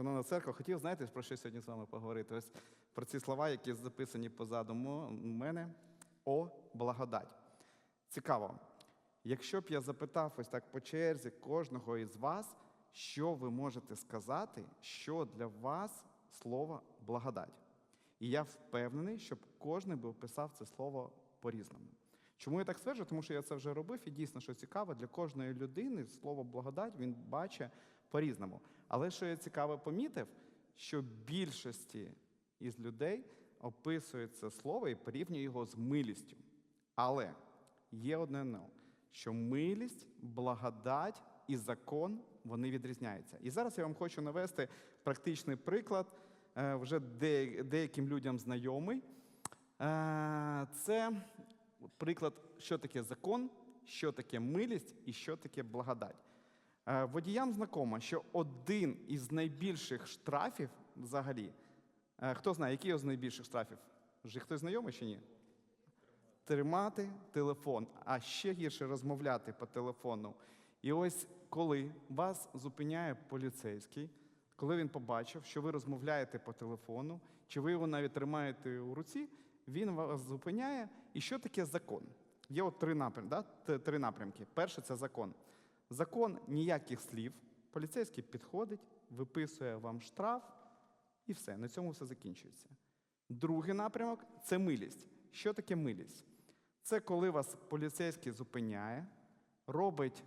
Шановна церква, хотів, знаєте, про що сьогодні з вами поговорити? Ось про ці слова, які записані позаду мене. О, благодать. Цікаво. Якщо б я запитав ось так по черзі кожного із вас, що ви можете сказати, що для вас слово благодать. І я впевнений, щоб кожен би описав це слово по-різному. Чому я так стверджую? Тому що я це вже робив, і дійсно, що цікаво, для кожної людини слово благодать він бачить по-різному. Але що я цікаво помітив, що більшості із людей описує це слово і порівнює його з милістю. Але є одне но, що милість, благодать і закон вони відрізняються. І зараз я вам хочу навести практичний приклад, е, вже деяким людям знайомий. Е, Це приклад, що таке закон, що таке милість і що таке благодать. Е, Водіям знакомо, що один із найбільших штрафів взагалі. е, Хто знає, який з найбільших штрафів? Вже хтось знайомий чи ні? Тримати телефон, а ще гірше розмовляти по телефону. І ось коли вас зупиняє поліцейський, коли він побачив, що ви розмовляєте по телефону, чи ви його навіть тримаєте у руці, він вас зупиняє. І що таке закон? Є от три напрямки. Да? Три напрямки. Перше це закон. Закон ніяких слів. Поліцейський підходить, виписує вам штраф, і все. На цьому все закінчується. Другий напрямок це милість. Що таке милість? Це коли вас поліцейський зупиняє, робить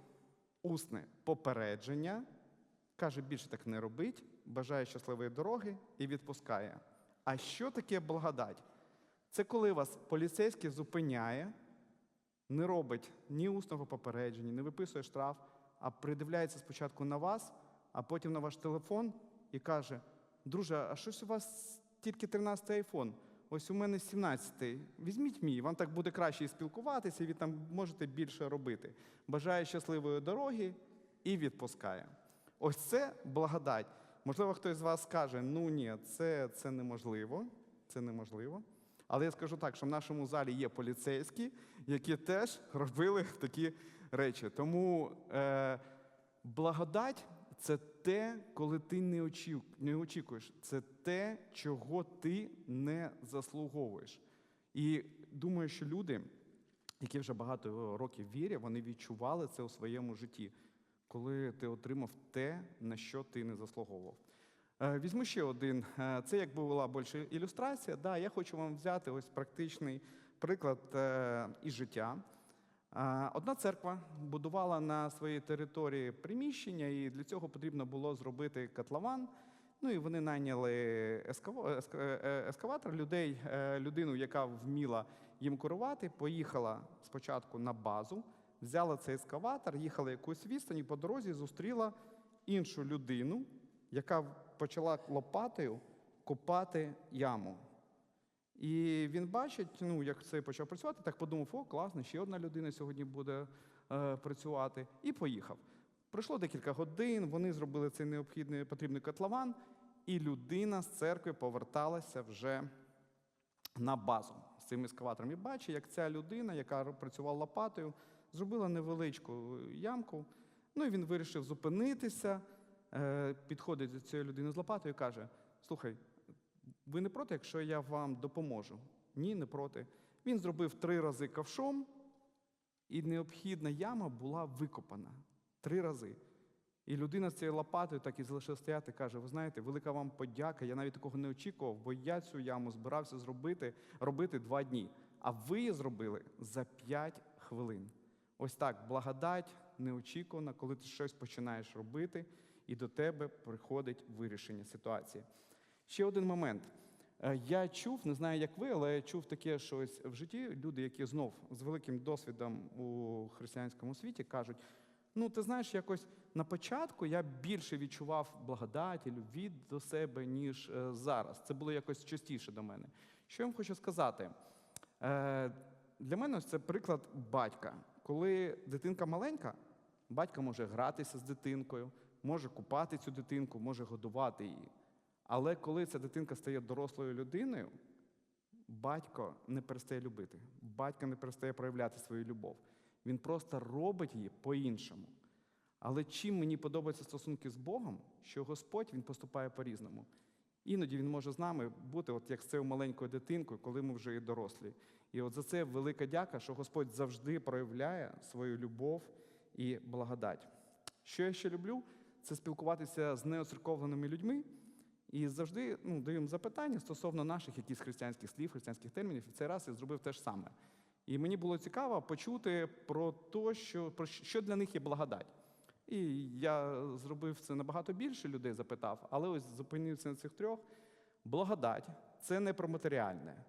усне попередження, каже, більше так не робить, бажає щасливої дороги і відпускає. А що таке благодать? Це коли вас поліцейський зупиняє, не робить ні усного попередження, не виписує штраф, а придивляється спочатку на вас, а потім на ваш телефон і каже: друже, а щось у вас тільки 13 айфон? Ось у мене 17-й. Візьміть мій, вам так буде краще спілкуватися, і ви там можете більше робити. Бажаю щасливої дороги і відпускає. Ось це благодать. Можливо, хтось з вас скаже: ну ні, це, це неможливо. Це неможливо. Але я скажу так, що в нашому залі є поліцейські, які теж робили такі речі. Тому е, благодать це те, коли ти не, очі, не очікуєш. Це те, чого ти не заслуговуєш. І думаю, що люди, які вже багато років вірять, вони відчували це у своєму житті, коли ти отримав те, на що ти не заслуговував. Е, Візьму ще один. Е, Це якби була більше ілюстрація. Да, я хочу вам взяти ось практичний приклад е, із життя. Одна церква будувала на своїй території приміщення, і для цього потрібно було зробити котлован. Ну і вони найняли е, е, ескаватор, людей, е, людину, яка вміла їм керувати, поїхала спочатку на базу, взяла цей ескаватор, їхала якусь відстань і по дорозі зустріла іншу людину, яка почала лопатою копати яму. І він бачить, ну, як це почав працювати, так подумав, о, класно, ще одна людина сьогодні буде е, працювати, і поїхав. Пройшло декілька годин, вони зробили цей необхідний потрібний котлован, і людина з церкви поверталася вже на базу з цим ескаватором. І бачить, як ця людина, яка працювала лопатою, зробила невеличку ямку. Ну і він вирішив зупинитися, е, підходить до цієї людини з лопатою і каже: Слухай, ви не проти, якщо я вам допоможу? Ні, не проти. Він зробив три рази ковшом, і необхідна яма була викопана три рази. І людина з цією лопатою так і залишила стояти, каже: ви знаєте, велика вам подяка. Я навіть такого не очікував, бо я цю яму збирався зробити робити два дні. А ви її зробили за п'ять хвилин. Ось так, благодать неочікувана, коли ти щось починаєш робити, і до тебе приходить вирішення ситуації. Ще один момент. Е, Я чув, не знаю, як ви, але я чув таке щось в житті. Люди, які знов з великим досвідом у християнському світі, кажуть: ну, ти знаєш, якось на початку я більше відчував благодаті, любві до себе, ніж е, зараз. Це було якось частіше до мене. Що я вам хочу сказати? Е, Для мене ось це приклад батька. Коли дитинка маленька, батько може гратися з дитинкою, може купати цю дитинку, може годувати її. Але коли ця дитинка стає дорослою людиною, батько не перестає любити, батько не перестає проявляти свою любов. Він просто робить її по-іншому. Але чим мені подобаються стосунки з Богом, що Господь він поступає по-різному. Іноді він може з нами бути, от як з цією маленькою дитинкою, коли ми вже і дорослі. І от за це велика дяка, що Господь завжди проявляє свою любов і благодать. Що я ще люблю, це спілкуватися з неоцерковленими людьми і завжди ну, даю їм запитання стосовно наших якихось християнських слів, християнських термінів. І цей раз я зробив те ж саме. І мені було цікаво почути про те, що, про що для них є благодать. І я зробив це набагато більше людей, запитав, але ось зупинився на цих трьох. Благодать це не про матеріальне.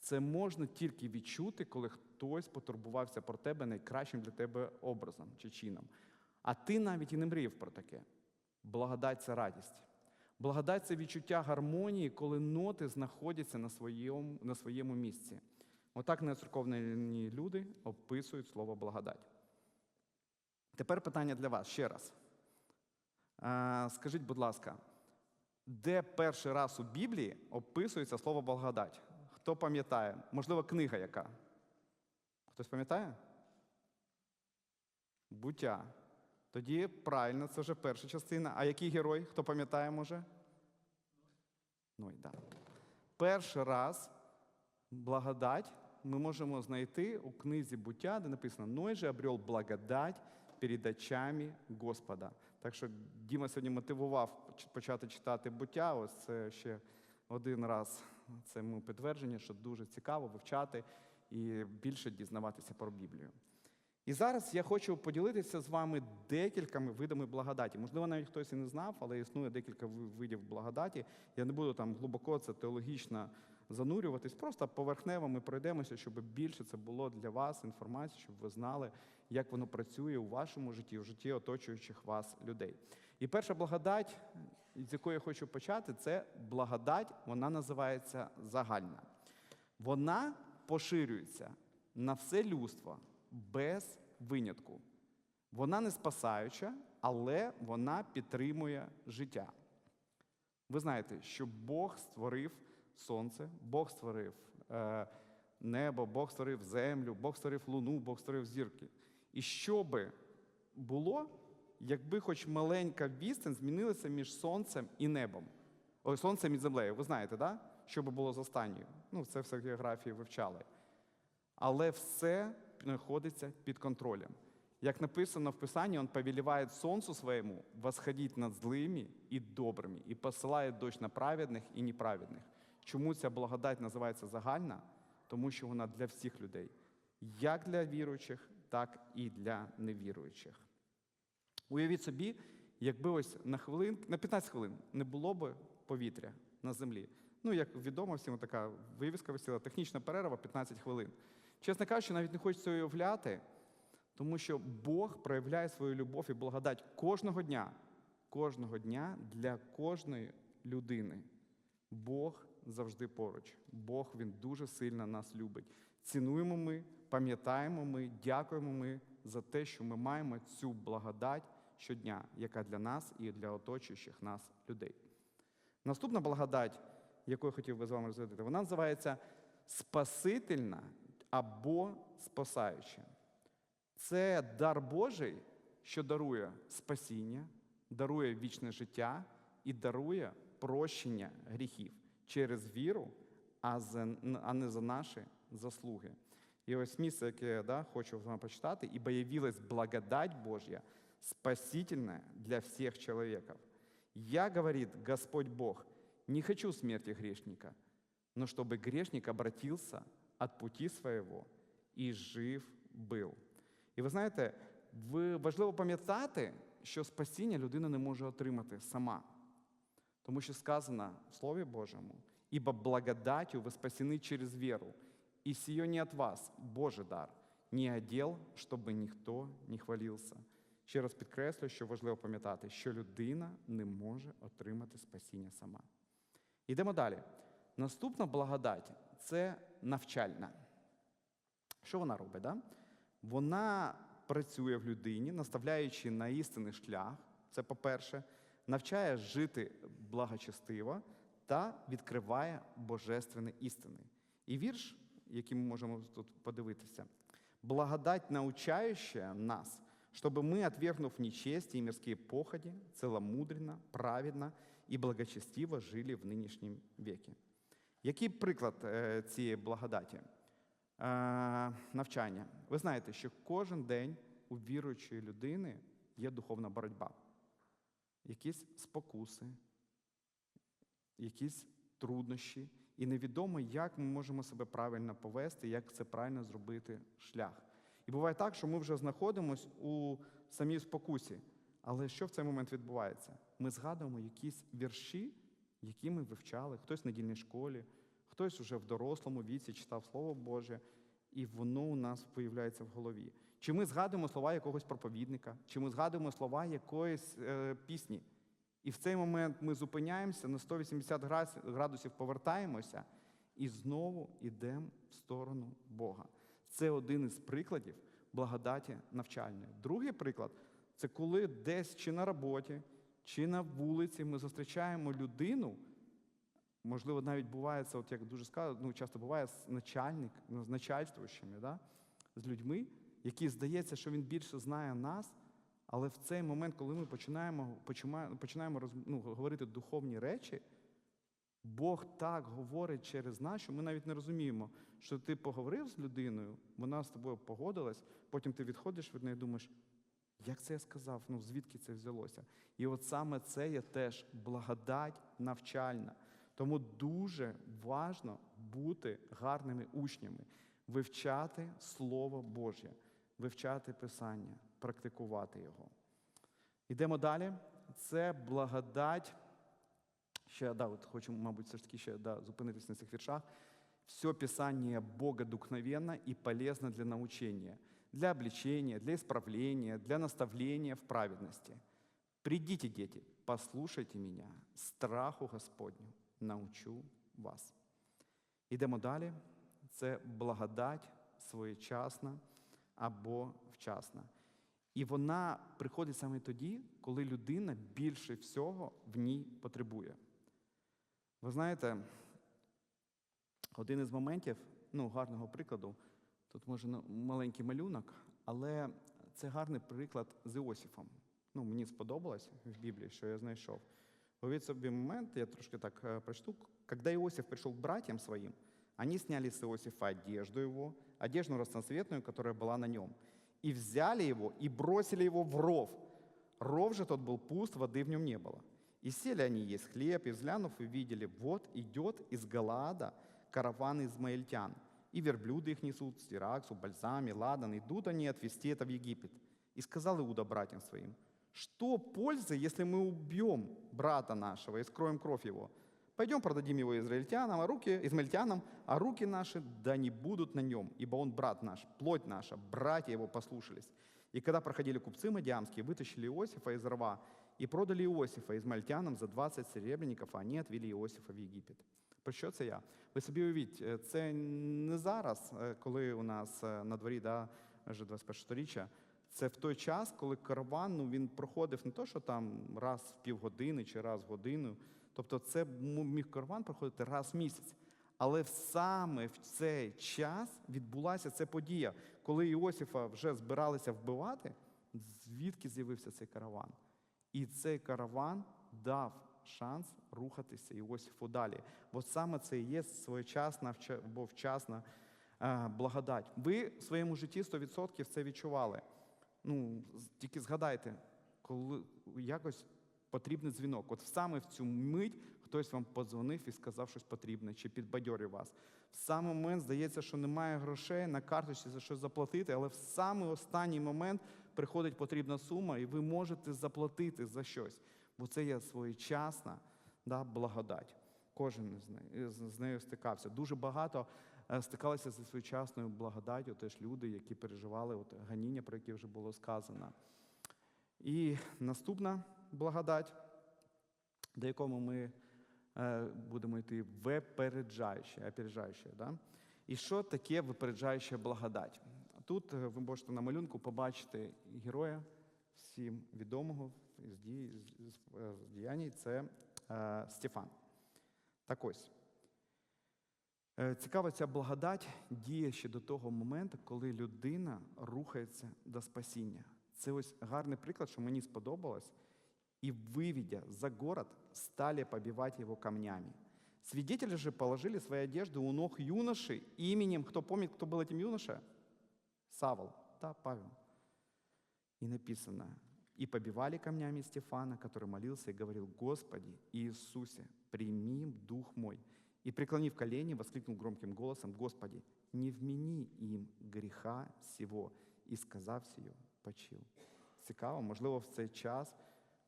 Це можна тільки відчути, коли хтось потурбувався про тебе найкращим для тебе образом чи чином. А ти навіть і не мріяв про таке. Благодать це радість. Благодать це відчуття гармонії, коли ноти знаходяться на своєму, на своєму місці. Отак нецерковні люди описують слово благодать. Тепер питання для вас ще раз. Скажіть, будь ласка, де перший раз у Біблії описується слово благодать? Хто пам'ятає? Можливо, книга яка? Хтось пам'ятає? Буття. Тоді правильно, це вже перша частина. А який герой? Хто пам'ятає, може? Ну і да. Перший раз благодать ми можемо знайти у книзі буття, де написано Ной же обрел благодать перед очами Господа. Так що Діма сьогодні мотивував почати читати буття. Ось це ще один раз. Це йому підтвердження, що дуже цікаво вивчати і більше дізнаватися про Біблію. І зараз я хочу поділитися з вами декількома видами благодаті. Можливо, навіть хтось і не знав, але існує декілька видів благодаті. Я не буду там глибоко це теологічно занурюватись, просто поверхнево ми пройдемося, щоб більше це було для вас інформація, щоб ви знали, як воно працює у вашому житті, у житті оточуючих вас людей. І перша благодать, з якої я хочу почати, це благодать, вона називається загальна. Вона поширюється на все людство без винятку. Вона не спасаюча, але вона підтримує життя. Ви знаєте, що Бог створив сонце, Бог створив е, небо, Бог створив землю, Бог створив луну, Бог створив зірки. І що би було, якби хоч маленька відстань змінилася між сонцем і небом? Ой, сонцем і землею. Ви знаєте, да? що би було з останньою? Ну, це все в географії вивчали. Але все знаходиться під контролем. Як написано в Писанні, Он повелевает солнцу своему восходить над злими і добрими, і посилає дощ на праведних і неправедних. Чому ця благодать називається загальна? Тому що вона для всіх людей, як для віруючих, так і для невіруючих. Уявіть собі, якби ось на хвилин, на 15 хвилин не було б повітря на землі. Ну, як відомо, всім така вивіска висіла, технічна перерва 15 хвилин. Чесно кажучи, навіть не хочеться уявляти, тому що Бог проявляє свою любов і благодать кожного дня, кожного дня для кожної людини. Бог завжди поруч. Бог він дуже сильно нас любить. Цінуємо ми, пам'ятаємо ми, дякуємо ми за те, що ми маємо цю благодать щодня, яка для нас і для оточуючих нас людей. Наступна благодать, яку я хотів би з вами розвитати, вона називається спасительна або спасаюча. Це дар Божий, що дарує спасіння, дарує вічне життя і дарує прощення гріхів через віру, а, за, а не за наші заслуги. І ось місце, яке я да, хочу вам почитати, «Ибо явилась благодать Божья, спасительная для всех человеков. Я, говорит Господь Бог, не хочу смерти грешника, но чтобы грешник обратился от пути своего і жив был. І ви знаєте, ви- важливо пам'ятати, що спасіння людина не може отримати сама. Тому що сказано в Слові Божому, «Ибо благодатью вы спасены через веру, и сие не от вас, Божий дар, не одел, щоб ніхто не хвалився». Ще раз підкреслюю, що важливо пам'ятати, що людина не може отримати спасіння сама. Йдемо далі. Наступна благодать це навчальна. Що вона робить? Да? Вона працює в людині, наставляючи на істинний шлях. Це по-перше, навчає жити благочестиво та відкриває божественні істини. І вірш, який ми можемо тут подивитися, благодать научающая нас, чтобы мы, отвергнув нечестие и мирские походи, целомудренно, праведно и благочестиво жили в нинішнім векі. Який приклад е, цієї благодаті? Е, навчання. Ви знаєте, що кожен день у віруючої людини є духовна боротьба. Якісь спокуси, якісь труднощі, і невідомо, як ми можемо себе правильно повести, як це правильно зробити шлях. І буває так, що ми вже знаходимося у самій спокусі. Але що в цей момент відбувається? Ми згадуємо якісь вірші, які ми вивчали, хтось в недільній школі, хтось уже в дорослому віці читав Слово Боже, і воно у нас появляється в голові. Чи ми згадуємо слова якогось проповідника, чи ми згадуємо слова якоїсь е, пісні. І в цей момент ми зупиняємося на 180 градусів, повертаємося і знову йдемо в сторону Бога. Це один із прикладів благодаті навчальної. Другий приклад це коли десь чи на роботі, чи на вулиці ми зустрічаємо людину. Можливо, навіть буває це, от як дуже сказано, ну часто буває начальник, ну, з начальствуючими, да? з людьми, які здається, що він більше знає нас, але в цей момент, коли ми починаємо, починаємо, ну, говорити духовні речі, Бог так говорить через нас, що ми навіть не розуміємо, що ти поговорив з людиною, вона з тобою погодилась, потім ти відходиш від неї і думаєш, як це я сказав? Ну звідки це взялося? І от саме це є теж благодать навчальна. Тому дуже важно бути гарними учнями, вивчати Слово Боже, вивчати Писання, практикувати його. Йдемо далі. Це благодать. Ще да, от хочу, мабуть, все ж таки ще да, зупинитись на цих віршах. Все Писание богодухновенно и полезно для научения, для обличения, для исправления, для наставления в праведности. Придите, дети, послушайте меня, страху Господню научу вас. Ідемо далі. Це благодать своєчасна або вчасна. І вона приходить саме тоді, коли людина більше всього в ній потребує. Ви знаєте, один із моментів, ну, гарного прикладу, тут може ну, маленький малюнок, але це гарний приклад з Іосифом. Ну, мені сподобалось в Біблії, що я знайшов. Уявіть собі момент, я трошки так е, прочту. Когда Иосиф пришел к братьям своим, они сняли с Иосифа одежду его, одежду разноцветную, которая была на нем, и взяли его и бросили его в ров. Ров же тот был пуст, воды в нем не было. И сели они есть хлеб, и взглянув, увидели, вот идет из Галаада караван измаильтян, и верблюды их несут, стираксу, бальзам, и ладан, идут они отвезти это в Египет. И сказал Иуда братьям своим, что пользы, если мы убьем брата нашего и скроем кровь его? Пойдем продадим его израильтянам, а руки, измаильтянам, а руки наши да не будут на нем, ибо он брат наш, плоть наша, братья его послушались. И когда проходили купцы мадиамские, вытащили Иосифа из рва и продали Иосифа измаильтянам за 20 серебряников, а они отвели Иосифа в Єгипет. Про що це я? Ви собі уявіть, е, це не зараз, е, коли у нас е, на дворі да, вже 21 сторіччя, це в той час, коли караван ну, він проходив не то, що там раз в півгодини чи раз в годину. Тобто це міг караван проходити раз в місяць. Але саме в цей час відбулася ця подія, коли Іосифа вже збиралися вбивати, звідки з'явився цей караван? І цей караван дав шанс рухатися Іосифу далі. Бо саме це і є своєчасна або вчасна е, благодать. Ви в своєму житті 100% це відчували. Ну, тільки згадайте, коли якось потрібний дзвінок. От саме в цю мить хтось вам подзвонив і сказав щось потрібне, чи підбадьорив вас. В саме момент здається, що немає грошей на карточці за щось заплатити, але в саме останній момент приходить потрібна сума, і ви можете заплатити за щось. Бо це є своєчасна да, благодать. Кожен з нею, стикався. Дуже багато стикалися зі своєчасною благодаттю теж люди, які переживали от, ганіння, про яке вже було сказано. І наступна благодать, до якому ми е, будемо йти випереджаюче, опереджаюче, да? І що таке випереджаюча благодать? Тут е, ви можете на малюнку побачити героя всім відомого з, е, діянь, це е, Стефан. Так ось. Е, Цікава ця благодать діє ще до того моменту, коли людина рухається до спасіння. Це ось гарний приклад, що мені сподобалось. И, выведя за город, стали побивать его камнями. Свидетели же положили свои одежды у ног юноши именем, кто помнит, кто был этим юноша? Савол, да, Павел. И написано, и побивали камнями Стефана, который молился и говорил, Господи Иисусе, прими дух мой. И, преклонив колени, воскликнул громким голосом, Господи, не вмени им гріха сего, і сказав сію, почив. Цікаво, можливо, в цей час,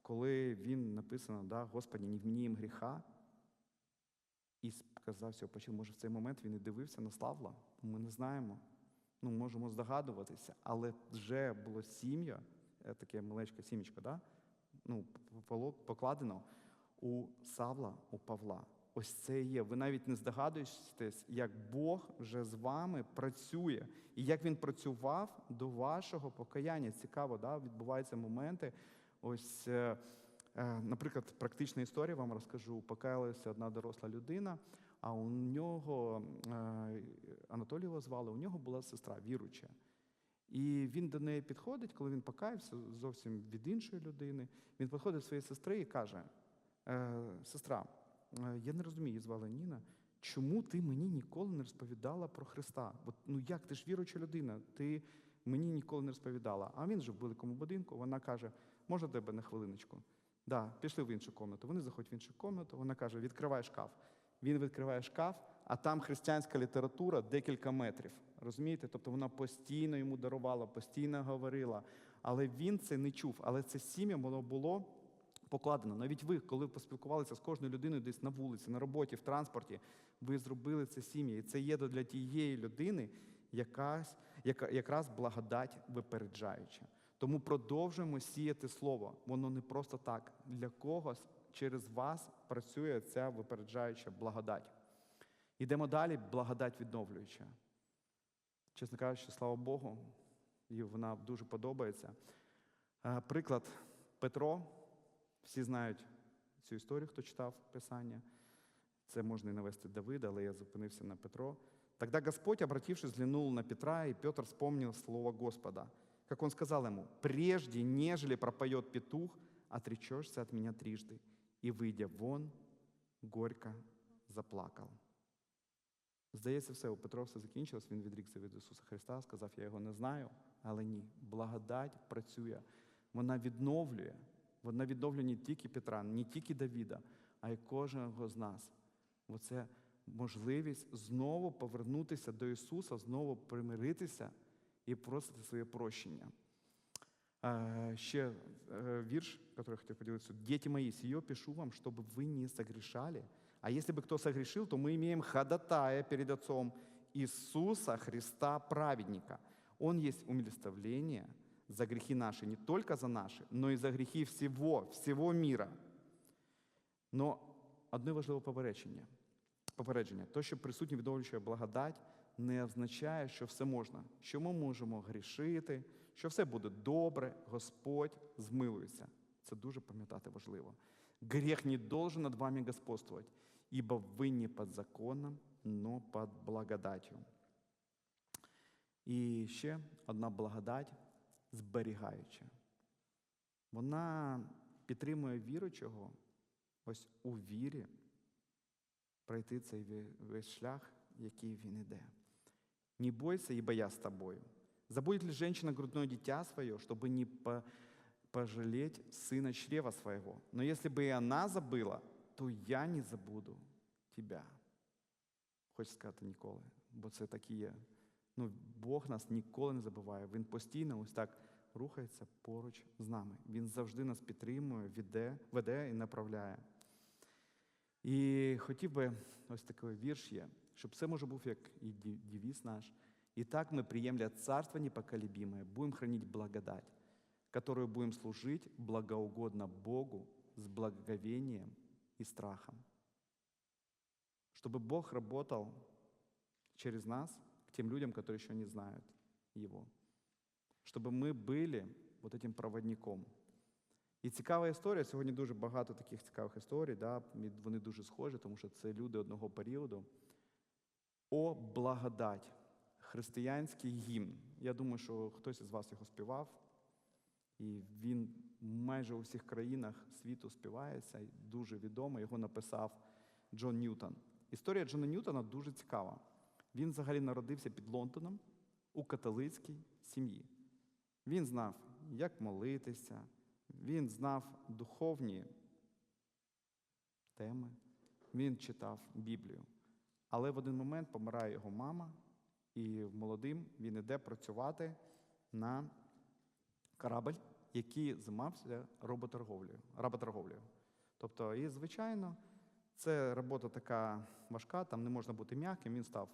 коли він написано, да, Господі, не вмені їм гріха, і сказав сього, почив. Може, в цей момент він і дивився на Славла? Ми не знаємо. Ну, можемо здогадуватися, але вже було сім'я, е, таке маленьке сімечко, да? ну, покладено у Савла, у Павла. Ось це і є. Ви навіть не здогадуєтесь, як Бог вже з вами працює, і як він працював до вашого покаяння. Цікаво, да? відбуваються моменти. Ось, е, е, наприклад, практична історія вам розкажу. Покаялася одна доросла людина, а у нього е, Анатолій його звали, у нього була сестра віруча. І він до неї підходить, коли він покаявся зовсім від іншої людини. Він підходить до своєї сестри і каже: «Е, сестра, я не розумію, її звали Ніна. Чому ти мені ніколи не розповідала про Христа? От, ну як ти ж віруюча людина? Ти мені ніколи не розповідала. А він же в великому будинку. Вона каже: можна тебе на хвилиночку? Да, пішли в іншу кімнату. Вони заходять в іншу кімнату. Вона каже: відкривай шкаф. Він відкриває шкаф, а там християнська література декілька метрів. Розумієте? Тобто вона постійно йому дарувала, постійно говорила. Але він це не чув. Але це сім'я воно було покладено. Навіть ви, коли поспілкувалися з кожною людиною десь на вулиці, на роботі, в транспорті, ви зробили це сім'я. І це є для тієї людини якась, яка, якраз благодать випереджаюча. Тому продовжуємо сіяти слово. Воно не просто так. Для когось через вас працює ця випереджаюча благодать. Йдемо далі, благодать відновлююча. Чесно кажучи, слава Богу, і вона дуже подобається. Е, Приклад Петро. Всі знають цю історію, хто читав Писання. Це можна і навести Давида, але я зупинився на Петро. Тогда Господь, обратившись, взглянул на Петра, и Петр вспомнил слово Господа. Как он сказал ему, «Прежде, нежели пропоет петух, отречешься от меня трижды». И, выйдя вон, горько заплакав. Здається, все, у Петро все закінчилось, він відрікся від Ісуса Христа, сказав, я його не знаю, але ні. Благодать працює. Вона відновлює. Вона відновлює не тільки Петра, не тільки Давіда, а й кожного з нас. Оце можливість знову повернутися до Ісуса, знову примиритися і просити своє прощення. Е, Ще е, вірш, который я хотел поделиться. «Дети мои, сие пишу вам, чтобы вы не согрешали. А если бы кто согрешил, то мы имеем ходатая перед Отцом Иисуса Христа праведника. Он есть умилостивление за грехи наши, не только за наши, но и за грехи всего, всего мира. Но одне важливе попередження. Попередження. То, що присутня відновлююча благодать, не означає, що все можна, що ми можемо грішити, що все буде добре, Господь змилується. Це дуже пам'ятати важливо. Грех не должен над вами господствовать, ибо вы не под законом, но под благодатью. І ще одна благодать зберігаюча. Вона підтримує віручого ось у вірі пройти цей ве- весь шлях, який він іде. Не бойся, ибо я с тобою. Забудет ли женщина грудное дитя свое, чтобы не по- пожалеть сына чрева своего? Но если бы и она забыла, то я не забуду тебя. Хочу сказати ніколи, бо це так і є. Ну, Бог нас ніколи не забуває. Він постійно ось так рухається поруч з нами. Він завжди нас підтримує, веде, веде і направляє. І хотів би ось такий вірш є, щоб це може був як і ді- девіз наш. «И так мы, приемля царство непоколебимое, будем хранить благодать, которую будем служить благоугодно Богу с благоговением и страхом». Чтобы Бог работал через нас к тем людям, которые еще не знают Его. Чтобы ми были вот этим проводником. І цікава історія. Сьогодні дуже багато таких цікавих історій. Да? і Вони дуже схожі, тому що це люди одного періоду. О, благодать! Християнський гімн. Я думаю, що хтось із вас його співав. І він майже у всіх країнах світу співається, і дуже відомо. Його написав Джон Ньютон. Історія Джона Ньютона дуже цікава. Він взагалі народився під Лондоном у католицькій сім'ї. Він знав, як молитися, він знав духовні теми, він читав Біблію. Але в один момент помирає його мама, і молодим він іде працювати на корабль, який займався роботорговлею. работорговлею. Тобто, і звичайно, це робота така важка, там не можна бути м'яким. Він став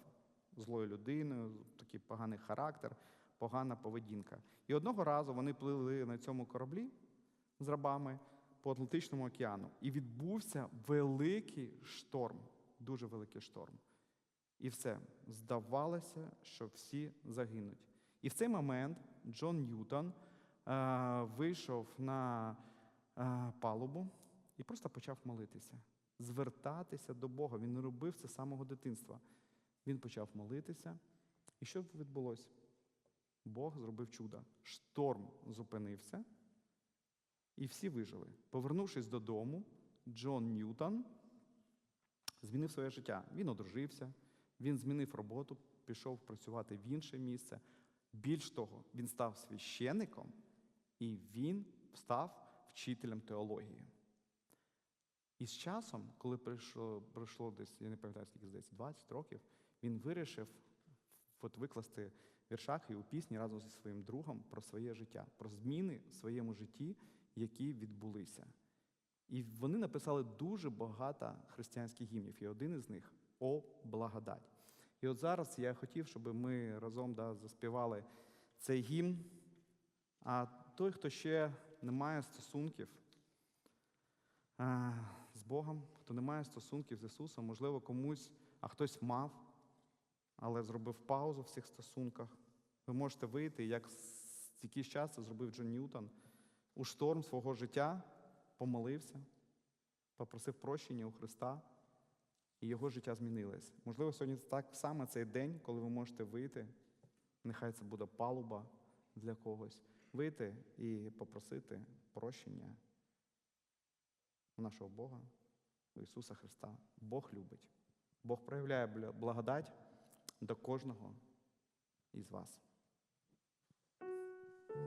злою людиною, такий поганий характер, погана поведінка. І одного разу вони плили на цьому кораблі з рабами по Атлантичному океану. І відбувся великий шторм, дуже великий шторм. І все, здавалося, що всі загинуть. І в цей момент Джон Ньютон е, вийшов на е, палубу і просто почав молитися, звертатися до Бога. Він робив це з самого дитинства. Він почав молитися. І що відбулося? Бог зробив чудо. Шторм зупинився, і всі вижили. Повернувшись додому, Джон Ньютон змінив своє життя. Він одружився, він змінив роботу, пішов працювати в інше місце. Більш того, він став священником і він став вчителем теології. І з часом, коли прийшло, пройшло десь, я не пам'ятаю, скільки здається, 20 років, він вирішив от викласти віршах і у пісні разом зі своїм другом про своє життя, про зміни в своєму житті, які відбулися. І вони написали дуже багато християнських гімнів, і один із них О благодать. І от зараз я хотів, щоб ми разом да, заспівали цей гімн. А той, хто ще не має стосунків а, з Богом, хто не має стосунків з Ісусом, можливо, комусь, а хтось мав, але зробив паузу в цих стосунках. Ви можете вийти, як з- якийсь зробив Джон Ньютон, у шторм свого життя помолився, попросив прощення у Христа, і його життя змінилось. Можливо, сьогодні так саме цей день, коли ви можете вийти, нехай це буде палуба для когось, вийти і попросити прощення у нашого Бога, у Ісуса Христа. Бог любить. Бог проявляє благодать до кожного із вас.